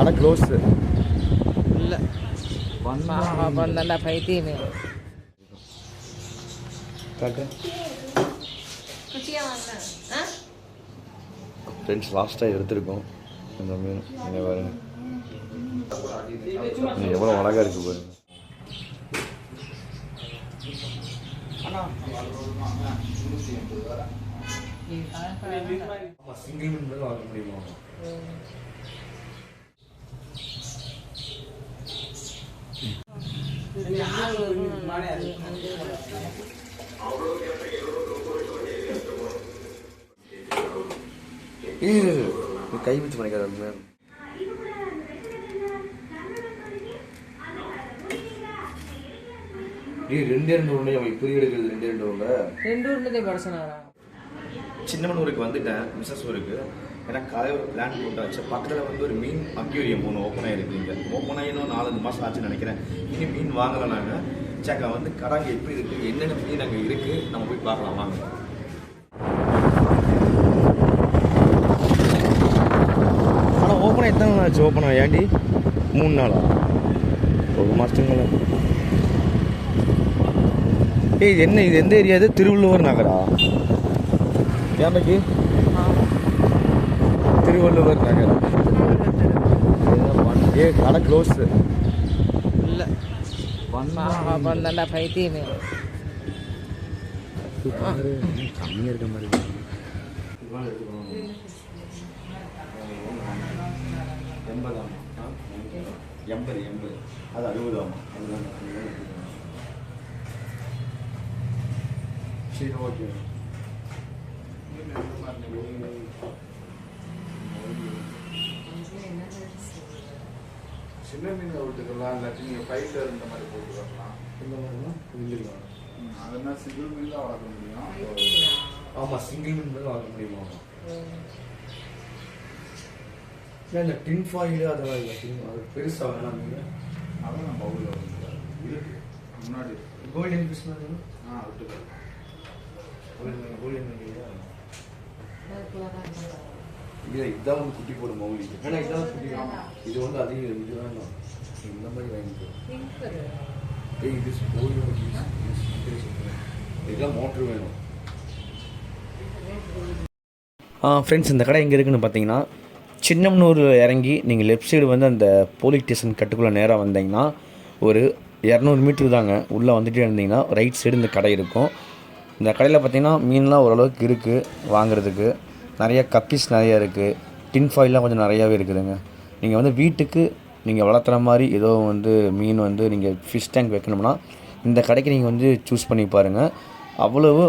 கடை க்ளோஸு இல்லை. பண்ணா பைத்தியமே. ஃப்ரெண்ட்ஸ் லாஸ்ட்டாக எடுத்திருக்கோம். இந்த மீன். இங்கே பாருங்க. இது எவ்வளோ அழகாக இருக்குது பாருங்க. சிங்கிள் மீன் வாங்க முடியுமா இது நீ கை வச்சு பண்ணிக்காத மேம் ரெண்டே ரெண்டு உருண்டை அவன் இப்போதைக்கு எடுக்கிறது ரெண்டே ரெண்டு உருண்டை ரெண்டு உருண்டதே படசனாரா சின்னமன் ஊருக்கு வந்துட்டேன் மிஸ்ஸஸ் ஊருக்கு ஏன்னா காலையில் ஒரு பிளான் போட்டாச்சு பக்கத்தில் வந்து ஒரு மீன் அக்யூரியம் ஒன்று ஓப்பன் ஆகிருக்கு இங்கே. ஓப்பன் ஆகி இன்னும் நாலஞ்சு மாதம் ஆச்சுன்னு நினைக்கிறேன். இனி மீன் வாங்கலை நாங்கள் சேக்கா வந்து கடை எப்படி இருக்குது என்னென்ன மீன் அங்கே இருக்குது நம்ம போய் பார்க்கலாம் வாங்க. ஆனால் ஓப்பன் எத்தனை நாள் ஆச்சு? ஓப்பன் ஏண்டி மூணு நாளா? ஒரு மாதத்துங்களா ஏய் இது என்ன இது எந்த ஏரியா இது? திருவள்ளுவர் நகரா? ஏன்டக்கு திருவள்ளுவர் நகர். ஏ கடை க்ளோஸு இல்லை. பண்ணா பைத்தியமே கம்மியாக இருக்க மாதிரி எண்பதாமா எண்பது எண்பது. அது அறுபதாமா அதுதான் சரி ஓகே. சின்ன மீன் விட்டுக்கலாம் இல்லாட்டி நீங்கள் ஃபைட்டர் இந்த மாதிரி போட்டு வரலாம். இந்த மாதிரினா இல்லைங்களா அதெல்லாம் சிங்கிள் மீன் தான் வளர்க்க முடியும். ஆமாம் சிங்கிள் மீன் தான் வாங்க முடியுமா? இல்லை இந்த டின் ஃபாயில் அதெல்லாம் இல்லை? டின் அது பெருசாக வேணாம் நீங்கள் அதுவும் நம்ம பவுலில் வந்து இருக்கு. முன்னாடி கோல்டன் ஃபிஷ் மாதிரி ஆ விட்டுக்கலாம் கோல்டன் இல்லையா இல்லை இதுதான் வந்து குட்டி போடும் மௌலி. ஏன்னா இதுதான் குட்டி இது வந்து அதிகம் இது வேணாம் இந்த மாதிரி வாங்கிக்கோ. ஏய் இது இதெல்லாம் மோட்ரு வேணும். ஃப்ரெண்ட்ஸ் இந்த கடை எங்கே இருக்குன்னு பார்த்தீங்கன்னா சின்னம்னூர் இறங்கி நீங்கள் லெஃப்ட் சைடு வந்து அந்த போலீஸ் ஸ்டேஷன் கட்டுக்குள்ளே நேராக வந்தீங்கன்னா ஒரு இரநூறு மீட்ரு தாங்க. உள்ளே வந்துட்டே இருந்தீங்கன்னா ரைட் சைடு இந்த கடை இருக்கும். இந்த கடையில் பார்த்தீங்கன்னா மீன்லாம் ஓரளவுக்கு இருக்குது வாங்குறதுக்கு. நிறைய கப்பீஸ் நிறையா இருக்குது டின் ஃபாயில்லாம் கொஞ்சம் நிறையாவே இருக்குதுங்க. நீங்கள் வந்து வீட்டுக்கு நீங்கள் வளர்த்துற மாதிரி ஏதோ வந்து மீன் வந்து நீங்கள் ஃபிஷ் டேங்க் வைக்கணும்னா இந்த கடைக்கு நீங்கள் வந்து சூஸ் பண்ணி பாருங்கள் அவ்வளவு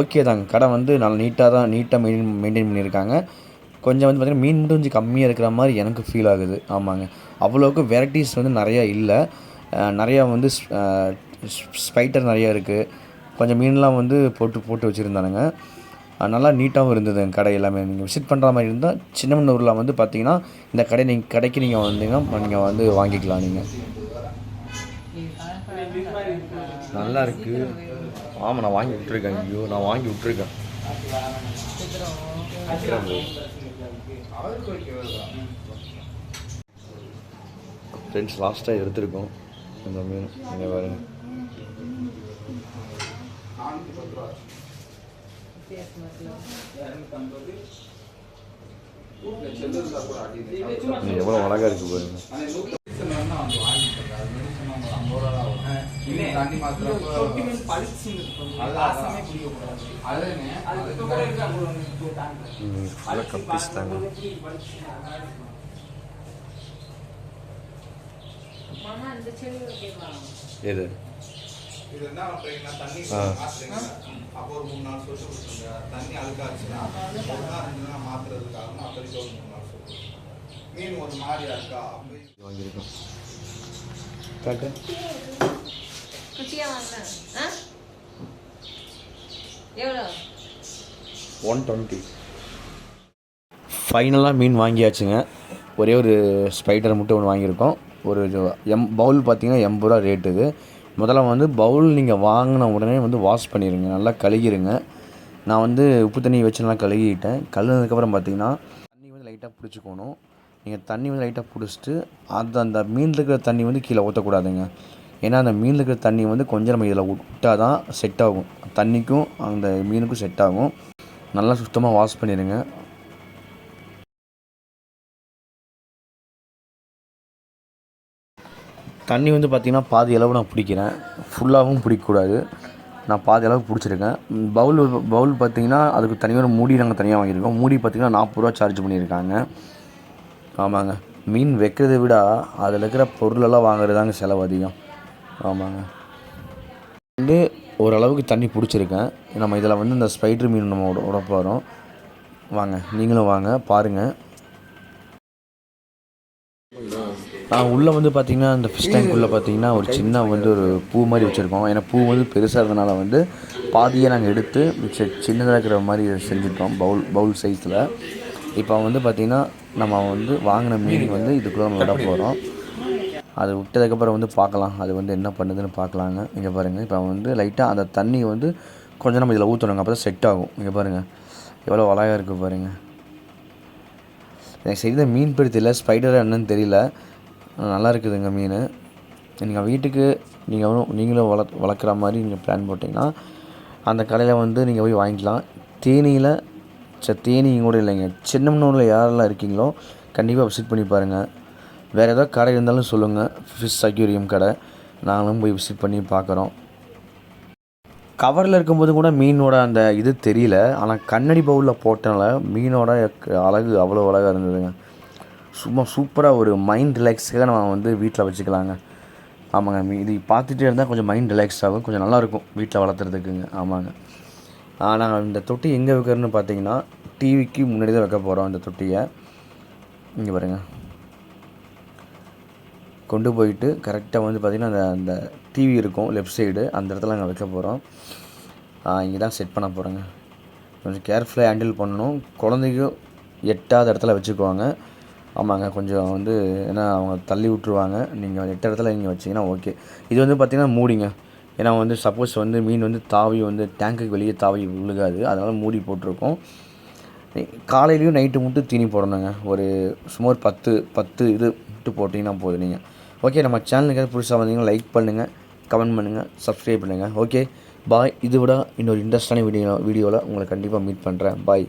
ஓகே தாங்க. கடை வந்து நல்லா நீட்டாக தான் நீட்டாக மெயின் மெயின்டைன் பண்ணியிருக்காங்க. கொஞ்சம் வந்து பார்த்திங்கன்னா மீன் மட்டும் கொஞ்சம் கம்மியாக இருக்கிற மாதிரி எனக்கு ஃபீல் ஆகுது. ஆமாங்க. அவ்வளோவுக்கு வெரைட்டிஸ் வந்து நிறையா இல்லை. நிறையா வந்து ஸ்பைட்டர் நிறையா இருக்குது கொஞ்சம் மீன்லாம் வந்து போட்டு போட்டு வச்சுருந்தானுங்க. நல்லா நீட்டாகவும் இருந்தது எங்கள் கடை எல்லாமே. நீங்கள் விசிட் பண்ணுற மாதிரி இருந்தால் சின்னமனூரில் வந்து பார்த்தீங்கன்னா இந்த கடை நீங்கள் கடைக்கு நீங்கள் வந்தீங்கன்னா நீங்கள் வந்து வாங்கிக்கலாம் நீங்கள் நல்லா இருக்கு. ஆமாம் நான் வாங்கி விட்டுருக்கேன். ஐயோ நான் வாங்கி விட்டுருக்கேன். ஃப்ரெண்ட்ஸ் லாஸ்ட்டாக எடுத்திருக்கோம். இந்த மீன் இங்கே பாருங்க. எவ்வளோ அழகாக இருக்குது பாருங்க. ஆனால் நூற்றி வேணா வந்து வாங்கிட்டு அது மெடிசன் நம்ம ஐம்பது ரூபா தான் வரும் இன்னும் தண்ணி மாத்திரம் அதுதானே ம், நல்லா கப்பீஸ் தாங்க மாமா இந்த செடி ஓகேவா? எது? வாங்கியிருக்கோம். காட்டு. குச்சியா வாங்க ஆ? எவ்வளோ? One twenty. ஃபைனலாக மீன் வாங்கியாச்சுங்க. ஒரே ஒரு ஸ்பைடர் மட்டும் ஒன்று வாங்கியிருக்கோம். ஒரு இது- எம் பவுல் பார்த்தீங்கன்னா எண்பது ரூபா ரேட் இது. முதல்ல வந்து பவுல் நீங்கள் வாங்கின உடனே வந்து வாஷ் பண்ணிடுங்க நல்லா கழுகிருங்க. நான் வந்து உப்பு தண்ணி வச்சு நல்லா கழுகிட்டேன். கழுகுனதுக்கப்புறம் பார்த்தீங்கன்னா தண்ணி வந்து லைட்டாக பிடிச்சிக்கணும். நீங்கள் தண்ணி வந்து லைட்டாக பிடிச்சிட்டு அது அந்த மீன் இருக்கிற தண்ணி வந்து கீழே ஊற்றக்கூடாதுங்க ஏன்னா அந்த மீன் இருக்கிற தண்ணி வந்து கொஞ்சம் நம்ம இதில் விட்டால் தான் செட் ஆகும். தண்ணிக்கும் அந்த மீனுக்கும் செட் ஆகும். நல்லா சுத்தமாக வாஷ் பண்ணிடுங்க தண்ணி வந்து பார்த்திங்கன்னா பாதி அளவு நான் பிடிக்கிறேன். ஃபுல்லாகவும் பிடிக்கக்கூடாது. நான் பாதி அளவு பிடிச்சிருக்கேன். பவுல் பவுல் பார்த்தீங்கன்னா அதுக்கு தனியாக ஒரு மூடி நாங்கள் தனியாக வாங்கியிருக்கோம். மூடி பார்த்தீங்கன்னா நாற்பது ரூபா சார்ஜ் பண்ணியிருக்காங்க. ஆமாங்க. மீன் வைக்கிறதை விட அதில் இருக்கிற பொருளெல்லாம் வாங்குறது தாங்க செலவு அதிகம். ஆமாங்க. வந்து ஓரளவுக்கு தண்ணி பிடிச்சிருக்கேன். நம்ம இதில் வந்து இந்த ஸ்பைட்ரு மீன் நம்ம உட- உட போகிறோம் வாங்க நீங்களும் வாங்க பாருங்கள் உள்ளே வந்து பார்த்தீங்கன்னா அந்த ஃபிஷ் டேங்க்குள்ளே பார்த்தீங்கன்னா ஒரு சின்ன வந்து ஒரு பூ மாதிரி வச்சுருக்கோம். ஏன்னா பூ வந்து பெருசாக இருந்தனால வந்து பாதியை நாங்கள் எடுத்து மிச்ச சின்னதாக இருக்கிற மாதிரி செஞ்சுட்டோம் பவுல் பவுல் சைஸில் இப்போ வந்து பார்த்திங்கன்னா நம்ம வந்து வாங்கின மீன் வந்து இதுக்குள்ளே நம்ம விட போகிறோம் அது விட்டதுக்கப்புறம் வந்து பார்க்கலாம் அது வந்து என்ன பண்ணுதுன்னு பார்க்கலாங்க இங்கே பாருங்கள் இப்போ வந்து லைட்டாக அந்த தண்ணி வந்து கொஞ்சம் நம்ம இதில் ஊற்றணுங்க அப்போ தான் செட் ஆகும். இங்கே பாருங்கள் எவ்வளோ அழகாக இருக்குது பாருங்கள் எனக்கு சரி மீன் பிடித்தில்ல ஸ்பைடர் என்னன்னு தெரியல. நல்லா இருக்குதுங்க மீன். நீங்கள் வீட்டுக்கு நீங்கள் நீங்களும் வள வளர்க்குற மாதிரி நீங்கள் பிளான் போட்டிங்கன்னா அந்த கடையில் வந்து நீங்கள் போய் வாங்கிக்கலாம். தேனியில் ச தேனி கூட இல்லைங்க. சின்னமனூரில் யாரெல்லாம் இருக்கீங்களோ கண்டிப்பாக விசிட் பண்ணி பாருங்கள் வேறு ஏதாவது கடை இருந்தாலும் சொல்லுங்கள் ஃபிஷ் அக்யூரியம் கடை. நாங்களும் போய் விசிட் பண்ணி பார்க்குறோம் கவரில் இருக்கும்போது கூட மீனோட அந்த இது தெரியல. ஆனால் கண்ணாடி பவுலில் போட்டனால மீனோட அழகு அவ்வளோ அழகாக இருந்ததுங்க. சும்மா சூப்பராக ஒரு மைண்ட் ரிலாக்ஸுக்காக நம்ம வந்து வீட்டில் வச்சுக்கலாங்க. ஆமாங்க இது பார்த்துட்டே இருந்தால் கொஞ்சம் மைண்ட் ரிலாக்ஸ் ஆகும். கொஞ்சம் நல்லாயிருக்கும் வீட்டில் வளர்த்துறதுக்குங்க. ஆமாங்க. நாங்கள் இந்த தொட்டி எங்கே வைக்கிறோன்னு பார்த்தீங்கன்னா டிவிக்கு முன்னாடி தான் வைக்க போகிறோம் இந்த தொட்டியை. இங்கே பாருங்க. கொண்டு போயிட்டு கரெக்டாக வந்து பார்த்திங்கன்னா அந்த அந்த டிவி இருக்கும் லெஃப்ட் சைடு அந்த இடத்துல நாங்கள் வைக்க போகிறோம் இங்கே தான் செட் பண்ண போகிறோங்க கொஞ்சம் கேர்ஃபுல்லாக ஹேண்டில் பண்ணணும். குழந்தைக்கும் எட்டாவது இடத்துல வச்சுக்குவாங்க. ஆமாங்க கொஞ்சம் வந்து ஏன்னா அவங்க தள்ளி விட்ருவாங்க நீங்கள் எட்ட இடத்துல நீங்கள் வச்சிங்கன்னா ஓகே. இது வந்து பார்த்திங்கன்னா மூடிங்க. ஏன்னா வந்து சப்போஸ் வந்து மீன் வந்து தாவி வந்து டேங்குக்கு வெளியே தாவி விழுகாது. அதனால் மூடி போட்டிருக்கோம். காலையிலையும் நைட்டு மட்டும் தீனி போடணுங்க. ஒரு சுமார் பத்து பத்து இது மட்டும் போட்டிங்கன்னா போதும் நீங்கள் ஓகே நம்ம சேனலுக்கு புதுசாக வந்தீங்கன்னா லைக் பண்ணுங்கள் கமெண்ட் பண்ணுங்கள் சப்ஸ்கிரைப் பண்ணுங்கள் ஓகே? பாய் இது விட இன்னொரு இன்ட்ரெஸ்டான வீடியோ வீடியோவில் உங்களை கண்டிப்பாக மீட் பண்ணுறேன் பாய்